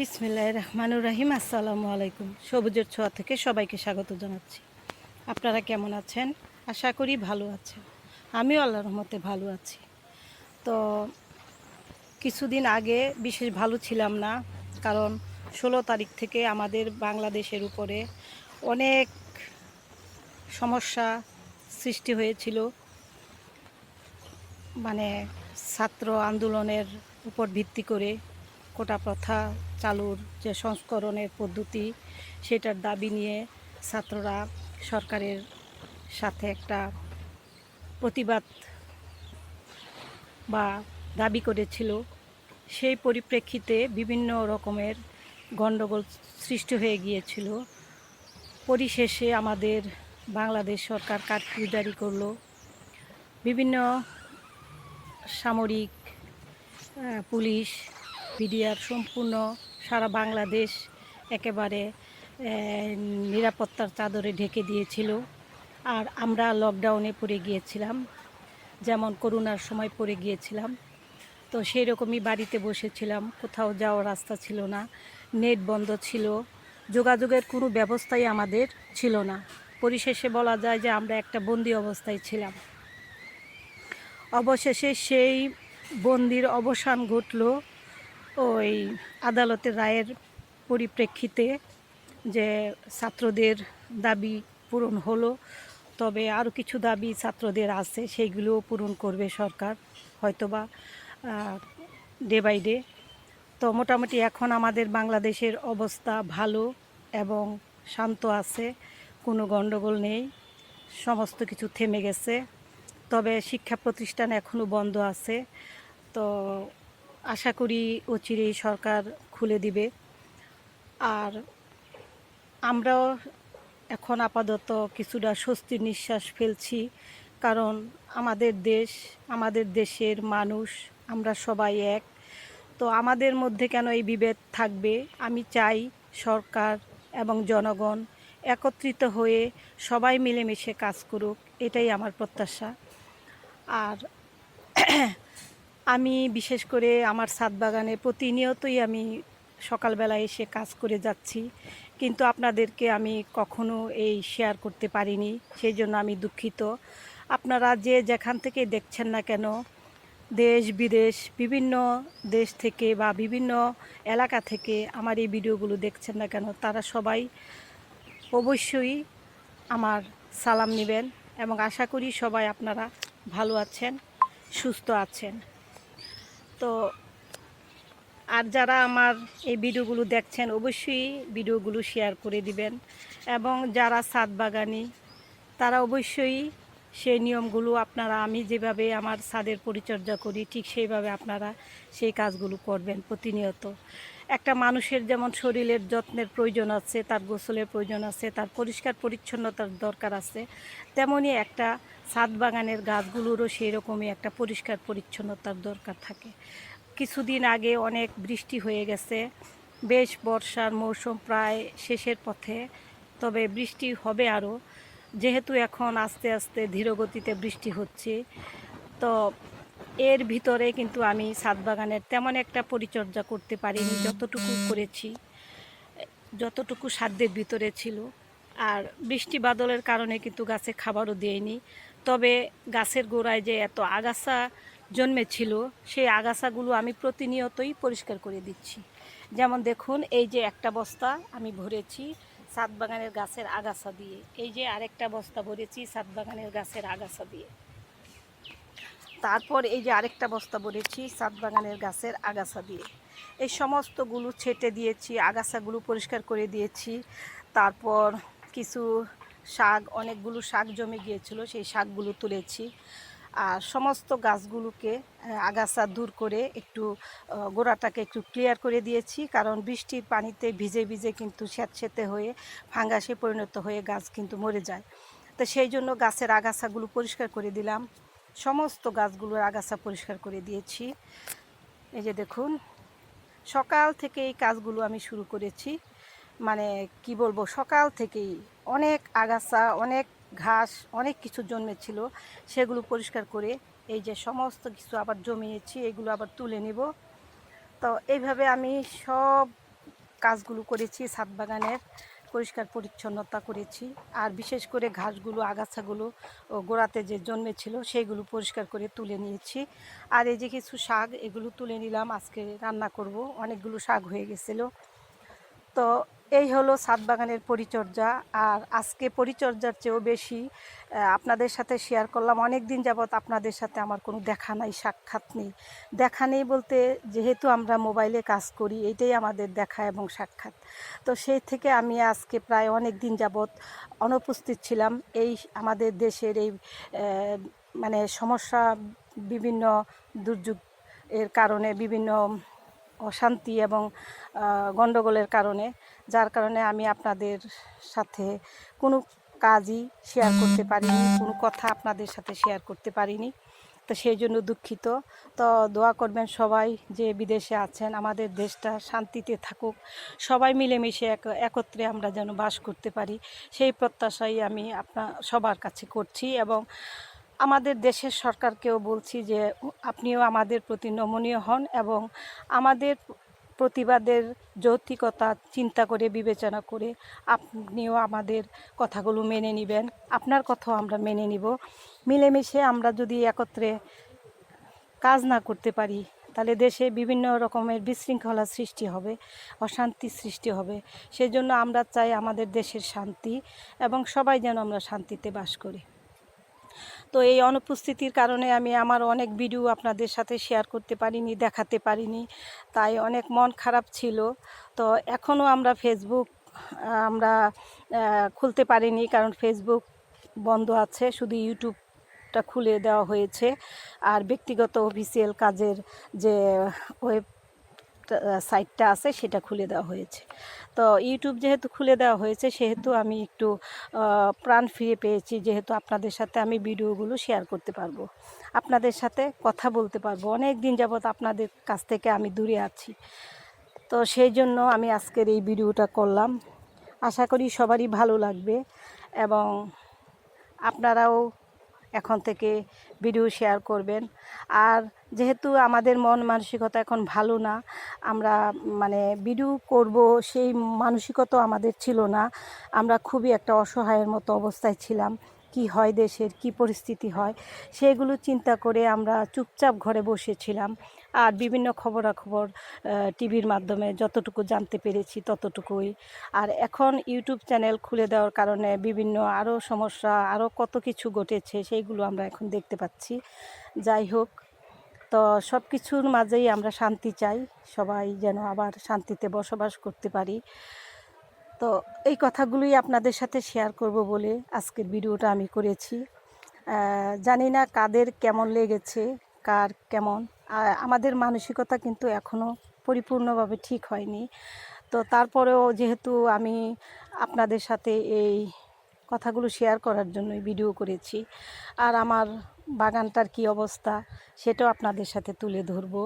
বিসমিল্লাহ রহমানুর রাহিম, আসসালামু আলাইকুম। সবুজের ছোঁয়া থেকে সবাইকে স্বাগত জানাচ্ছি। আপনারা কেমন আছেন? আশা করি ভালো আছেন। আমিও আল্লাহ রহমতে ভালো আছি। তো কিছুদিন আগে বিশেষ ভালো ছিলাম না, কারণ ষোলো তারিখ থেকে আমাদের বাংলাদেশের উপরে অনেক সমস্যা সৃষ্টি হয়েছিল। মানে ছাত্র আন্দোলনের উপর ভিত্তি করে কোটা প্রথা চালুর যে সংস্করণের পদ্ধতি, সেটার দাবি নিয়ে ছাত্ররা সরকারের সাথে একটা প্রতিবাদ বা দাবি করেছিল। সেই পরিপ্রেক্ষিতে বিভিন্ন রকমের গণ্ডগোল সৃষ্টি হয়ে গিয়েছিল। পরিশেষে আমাদের বাংলাদেশ সরকার কারফিউ জারি করল। বিভিন্ন সামরিক পুলিশ বিডিআর সম্পূর্ণ সারা বাংলাদেশ একেবারে নিরাপত্তার চাদরে ঢেকে দিয়েছিল। আর আমরা লকডাউনে পড়ে গিয়েছিলাম, যেমন করোনার সময় পড়ে গিয়েছিলাম। তো সেই রকমই বাড়িতে বসেছিলাম, কোথাও যাওয়ার রাস্তা ছিল না নেট বন্ধ ছিল, যোগাযোগের কোনো ব্যবস্থাই আমাদের ছিল না। পরিশেষে বলা যায় যে আমরা একটা বন্দি অবস্থায় ছিলাম। অবশেষে সেই বন্দির অবসান ঘটল ওই আদালতের রায়ের পরিপ্রেক্ষিতে যে ছাত্রদের দাবি পূরণ হলো, তবে আরও কিছু দাবি ছাত্রদের আছে, সেইগুলোও পূরণ করবে সরকার, হয়তোবা ডে বাই ডে তো মোটামুটি এখন আমাদের বাংলাদেশের অবস্থা ভালো এবং শান্ত আছে, কোনো গণ্ডগোল নেই, সমস্ত কিছু থেমে গেছে। তবে শিক্ষা প্রতিষ্ঠান এখনও বন্ধ আছে। তো আশা করি অচিরেই সরকার খুলে দিবে। আর আমরাও এখন আপাতত কিছুটা স্বস্তির নিঃশ্বাস ফেলছি, কারণ আমাদের দেশ, আমাদের দেশের মানুষ, আমরা সবাই এক। তো আমাদের মধ্যে কেন এই বিভেদ থাকবে? আমি চাই সরকার এবং জনগণ একত্রিত হয়ে সবাই মিলেমিশে কাজ করুক, এটাই আমার প্রত্যাশা। আর আমি বিশেষ করে আমার ছাদ বাগানে প্রতিনিয়তই আমি সকালবেলা এসে কাজ করে যাচ্ছি। কিন্তু আপনাদেরকে আমি কখনো এই শেয়ার করতে পারিনি সেই জন্য আমি দুঃখিত। আপনারা যে যেখান থেকে দেখছেন না কেন, দেশ, বিদেশ, বিভিন্ন দেশ থেকে বা বিভিন্ন এলাকা থেকে আমার এই ভিডিওগুলো দেখছেন না কেন, তারা সবাই অবশ্যই আমার সালাম নেবেন এবং আশা করি সবাই আপনারা ভালো আছেন, সুস্থ আছেন। তো আর যারা আমার এই ভিডিওগুলো দেখছেন, অবশ্যই ভিডিওগুলো শেয়ার করে দিবেন। এবং যারা ছাদ বাগানি, তারা অবশ্যই সেই নিয়মগুলো আপনারা, আমি যেভাবে আমার ছাদের পরিচর্যা করি, ঠিক সেইভাবে আপনারা সেই কাজগুলো করবেন প্রতিনিয়ত। একটা মানুষের যেমন শরীরের যত্নের প্রয়োজন আছে, তার গোসলের প্রয়োজন আছে, তার পরিষ্কার পরিচ্ছন্নতার দরকার আছে, তেমনই একটা ছাদ বাগানের গাছগুলোরও সেই রকমই একটা পরিষ্কার পরিচ্ছন্নতার দরকার থাকে। কিছুদিন আগে অনেক বৃষ্টি হয়ে গেছে। বেশ বর্ষার মৌসুম প্রায় শেষের পথে, তবে বৃষ্টি হবে আরও। যেহেতু এখন আস্তে আস্তে ধীরগতিতে বৃষ্টি হচ্ছে, তো এর ভিতরে কিন্তু আমি ছাদ বাগানের তেমন একটা পরিচর্যা করতে পারিনি, যতটুকু করেছি, যতটুকু সাধ্যের ভিতরে ছিল। আর বৃষ্টি বাদলের কারণে কিন্তু গাছে খাবারও দেয়নি। তবে গাছের গোড়ায় যে এত আগাছা জন্মেছিল, সেই আগাছাগুলো আমি প্রতিনিয়তই পরিষ্কার করে দিচ্ছি। যেমন দেখুন, এই যে একটা বস্তা আমি ভরেছি সাত বাগানের গাছের আগাছা দিয়ে। এই যে আরেকটা বস্তা ভরেছি সাত বাগানের গাছের আগাছা দিয়ে। তারপর এই যে আরেকটা বস্তা ভরেছি সাত বাগানের গাছের আগাছা দিয়ে। এই সমস্তগুলো ছেটে দিয়েছি, আগাছাগুলো পরিষ্কার করে দিয়েছি। তারপর কিছু শাক, অনেকগুলো শাক জমে গিয়েছিল, সেই শাকগুলো তুলেছি। আর সমস্ত গাছগুলোকে আগাছা দূর করে একটু গোড়াটাকে একটু ক্লিয়ার করে দিয়েছি, কারণ বৃষ্টির পানিতে ভিজে ভিজে কিন্তু স্যাঁতসেঁতে হয়ে, ফাঙ্গাসে পরিণত হয়ে গাছ কিন্তু মরে যায়। তো সেই জন্য গাছের আগাছাগুলো পরিষ্কার করে দিলাম। সমস্ত গাছগুলোর আগাছা পরিষ্কার করে দিয়েছি। এই যে দেখুন, সকাল থেকে এই কাজগুলো আমি শুরু করেছি। মানে কি বলব, সকাল থেকেই অনেক আগাছা, অনেক ঘাস, অনেক কিছু জন্মেছিল, সেগুলো পরিষ্কার করে এই যে সমস্ত কিছু আবার জমিয়েছি, এগুলো আবার তুলে নিব। তো এইভাবে আমি সব কাজগুলো করেছি, ছাদ বাগানের পরিষ্কার পরিচ্ছন্নতা করেছি। আর বিশেষ করে ঘাসগুলো, আগাছাগুলো ও গোড়াতে যে জন্মেছিল সেইগুলো পরিষ্কার করে তুলে নিয়েছি। আর এই যে কিছু শাক, এগুলো তুলে নিলাম, আজকে রান্না করব। অনেকগুলো শাক হয়ে গেছিল। তো এই হলো ছাদ বাগানের পরিচর্যা আর আজকে পরিচর্যার চেয়েও বেশি আপনাদের সাথে শেয়ার করলাম। অনেক দিন যাবৎ আপনাদের সাথে আমার কোনো দেখা নাই, সাক্ষাৎ নেই। দেখা নেই বলতে যেহেতু আমরা মোবাইলে কাজ করি এইটাই আমাদের দেখা এবং সাক্ষাৎ। তো সেই থেকে আমি আজকে প্রায় অনেক দিন যাবৎ অনুপস্থিত ছিলাম। এই আমাদের দেশের এই মানে সমস্যা বিভিন্ন দুর্যোগ এর কারণে, বিভিন্ন অশান্তি এবং গণ্ডগোলের কারণে যার কারণে আমি আপনাদের সাথে কোনো কাজই শেয়ার করতে পারিনি, কোনো কথা আপনাদের সাথে শেয়ার করতে পারিনি। তো সেই জন্য দুঃখিত। তো দোয়া করবেন সবাই যে বিদেশে আছেন, আমাদের দেশটা শান্তিতে থাকুক। সবাই মিলেমিশে এক, একত্রে আমরা যেন বাস করতে পারি, সেই প্রত্যাশাই আমি আপনার সবার কাছে করছি এবং আমাদের দেশের সরকারকেও বলছি যে, আপনিও আমাদের প্রতি নমনীয় হন এবং আমাদের প্রতিবাদের যৌক্তিকতা চিন্তা করে, বিবেচনা করে আপনিও আমাদের কথাগুলো মেনে নেবেন। আপনার কথাও আমরা মেনে নিব। মিলেমিশে আমরা যদি একত্রে কাজ না করতে পারি, তাহলে দেশে বিভিন্ন রকমের বিশৃঙ্খলা সৃষ্টি হবে, অশান্তি সৃষ্টি হবে। সেই জন্য আমরা চাই আমাদের দেশের শান্তি এবং সবাই যেন আমরা শান্তিতে বাস করি। তো এই অনুপস্থিতির কারণে আমি আমার অনেক ভিডিও আপনাদের সাথে শেয়ার করতে পারিনি, দেখাতে পারিনি। তাই অনেক মন খারাপ ছিল। তো এখনও আমরা ফেসবুক আমরা খুলতে পারিনি কারণ ফেসবুক বন্ধ আছে। শুধু ইউটিউবটা খুলে দেওয়া হয়েছে। আর ব্যক্তিগত অফিসিয়াল কাজের যে ওয়েব সাইটটা আছে, সেটা খুলে দেওয়া হয়েছে। তো ইউটিউব যেহেতু খুলে দেওয়া হয়েছে, সেহেতু আমি একটু প্রাণ ফিরে পেয়েছি, যেহেতু আপনাদের সাথে আমি ভিডিওগুলো শেয়ার করতে পারব। আপনাদের সাথে কথা বলতে পারব। অনেক দিন যাবৎ আপনাদের কাছ থেকে আমি দূরে আছি। তো সেই জন্য আমি আজকের এই ভিডিওটা করলাম। আশা করি সবারই ভালো লাগবে এবং আপনারাও এখন থেকে ভিডিও শেয়ার করবেন। আর যেহেতু আমাদের মন মানসিকতা এখন ভালো না, আমরা মানে ভিডিও করব সেই মানসিকতা আমাদের ছিল না। আমরা খুবই একটা অসহায়ের মতো অবস্থায় ছিলাম। কি হয় দেশের, কি পরিস্থিতি হয়, সেগুলো চিন্তা করে আমরা চুপচাপ ঘরে বসেছিলাম। আর বিভিন্ন খবরাখবর টিভির মাধ্যমে যতটুকু জানতে পেরেছি ততটুকুই। আর এখন ইউটিউব চ্যানেল খুলে দেওয়ার কারণে বিভিন্ন আরও সমস্যা আরও কত কিছু ঘটেছে, সেইগুলো আমরা এখন দেখতে পাচ্ছি। যাই হোক, তো সব কিছুর মাঝেই আমরা শান্তি চাই, সবাই যেন আবার শান্তিতে বসবাস করতে পারি। তো এই কথাগুলোই আপনাদের সাথে শেয়ার করব বলে আজকের ভিডিওটা আমি করেছি। জানি না কাদের কেমন লেগেছে, কার কেমন। আমাদের মানসিকতা কিন্তু এখনও পরিপূর্ণভাবে ঠিক হয়নি। তো তারপরেও যেহেতু আমি আপনাদের সাথে এই কথাগুলো শেয়ার করার জন্যই ভিডিও করেছি, আর আমার বাগানটার কি অবস্থা সেটাও আপনাদের সাথে তুলে ধরবো।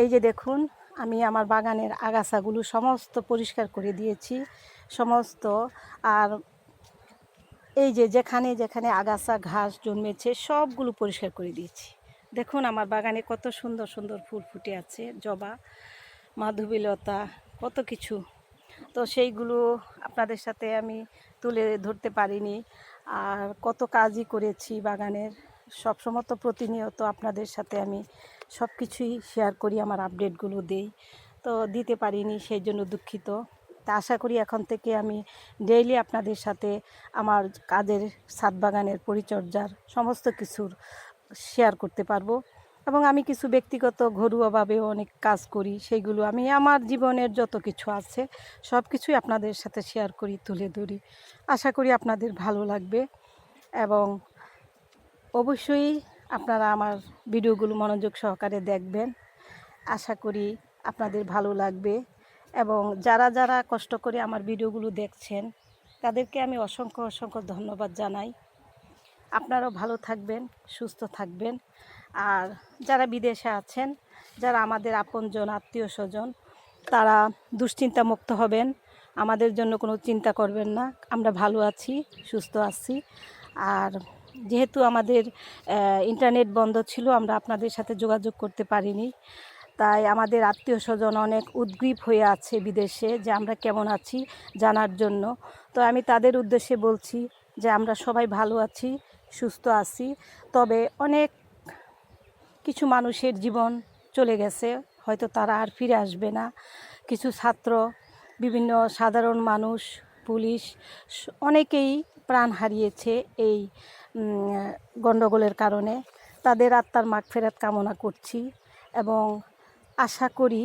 এই যে দেখুন আমি আমার বাগানের আগাছাগুলো সমস্ত পরিষ্কার করে দিয়েছি, সমস্ত। আর এই যে যেখানে যেখানে আগাছা, ঘাস জন্মেছে, সবগুলো পরিষ্কার করে দিয়েছি। দেখুন আমার বাগানে কত সুন্দর সুন্দর ফুল ফুটে আছে, জবা, মাধবীলতা, কত কিছু। তো সেইগুলো আপনাদের সাথে আমি তুলে ধরতে পারিনি। আর কত কাজই করেছি বাগানের, সবসময় তো প্রতিনিয়ত আপনাদের সাথে আমি সব কিছুই শেয়ার করি, আমার আপডেটগুলো দেই। তো দিতে পারিনি, সেই জন্য দুঃখিত। তা আশা করি এখন থেকে আমি ডেইলি আপনাদের সাথে আমার কাজের ছাদ বাগানের পরিচর্যার সমস্ত কিছুর শেয়ার করতে পারব। এবং আমি কিছু ব্যক্তিগত ঘরোয়াভাবেও অনেক কাজ করি, সেইগুলো আমি আমার জীবনের যত কিছু আছে, সব কিছুই আপনাদের সাথে শেয়ার করি, তুলে ধরি। আশা করি আপনাদের ভালো লাগবে। এবং অবশ্যই আপনারা আমার ভিডিওগুলো মনোযোগ সহকারে দেখবেন। আশা করি আপনাদের ভালো লাগবে এবং যারা যারা কষ্ট করে আমার ভিডিওগুলো দেখছেন, তাদেরকে আমি অসংখ্য অসংখ্য ধন্যবাদ জানাই। আপনারাও ভালো থাকবেন, সুস্থ থাকবেন। আর যারা বিদেশে আছেন, যারা আমাদের আপনজন আত্মীয় স্বজন তারা দুশ্চিন্তা মুক্ত হবেন। আমাদের জন্য কোনো চিন্তা করবেন না। আমরা ভালো আছি, সুস্থ আছি। আর যেহেতু আমাদের ইন্টারনেট বন্ধ ছিল, আমরা আপনাদের সাথে যোগাযোগ করতে পারিনি। তাই আমাদের আত্মীয় স্বজন অনেক উদ্গ্রীব হয়ে আছে বিদেশে যে আমরা কেমন আছি জানার জন্য। তো আমি তাদের উদ্দেশ্যে বলছি যে আমরা সবাই ভালো আছি, সুস্থ আছি, তবে অনেক কিছু মানুষের জীবন চলে গেছে, হয়তো তারা আর ফিরে আসবে না। কিছু ছাত্র, বিভিন্ন সাধারণ মানুষ, পুলিশ, অনেকেই প্রাণ হারিয়েছে এই গণ্ডগোলের কারণে। তাদের আত্মার মাগ ফেরাত কামনা করছি এবং আশা করি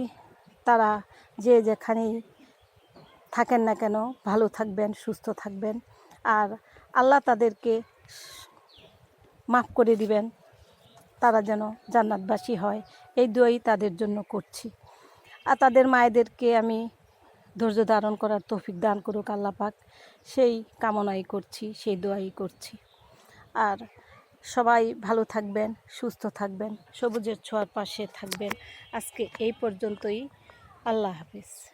তারা যে যেখানেই থাকেন না কেন ভালো থাকবেন, সুস্থ থাকবেন। আর আল্লাহ তাদেরকে মাফ করে দিবেন। তারা যেন জান্নাতবাসী হয়। এই দোয়াই তাদের জন্য করছি। আর তাদের মায়েদেরকে আমি ধৈর্য ধারণ করার তৌফিক দান করুক আল্লাহ পাক। সেই কামনাই করছি, সেই দোয়াই করছি। আর সবাই ভালো থাকবেন, সুস্থ থাকবেন, সবুজের ছোঁয়ার পাশে থাকবেন। আজকে এই পর্যন্তই। আল্লাহ হাফিজ।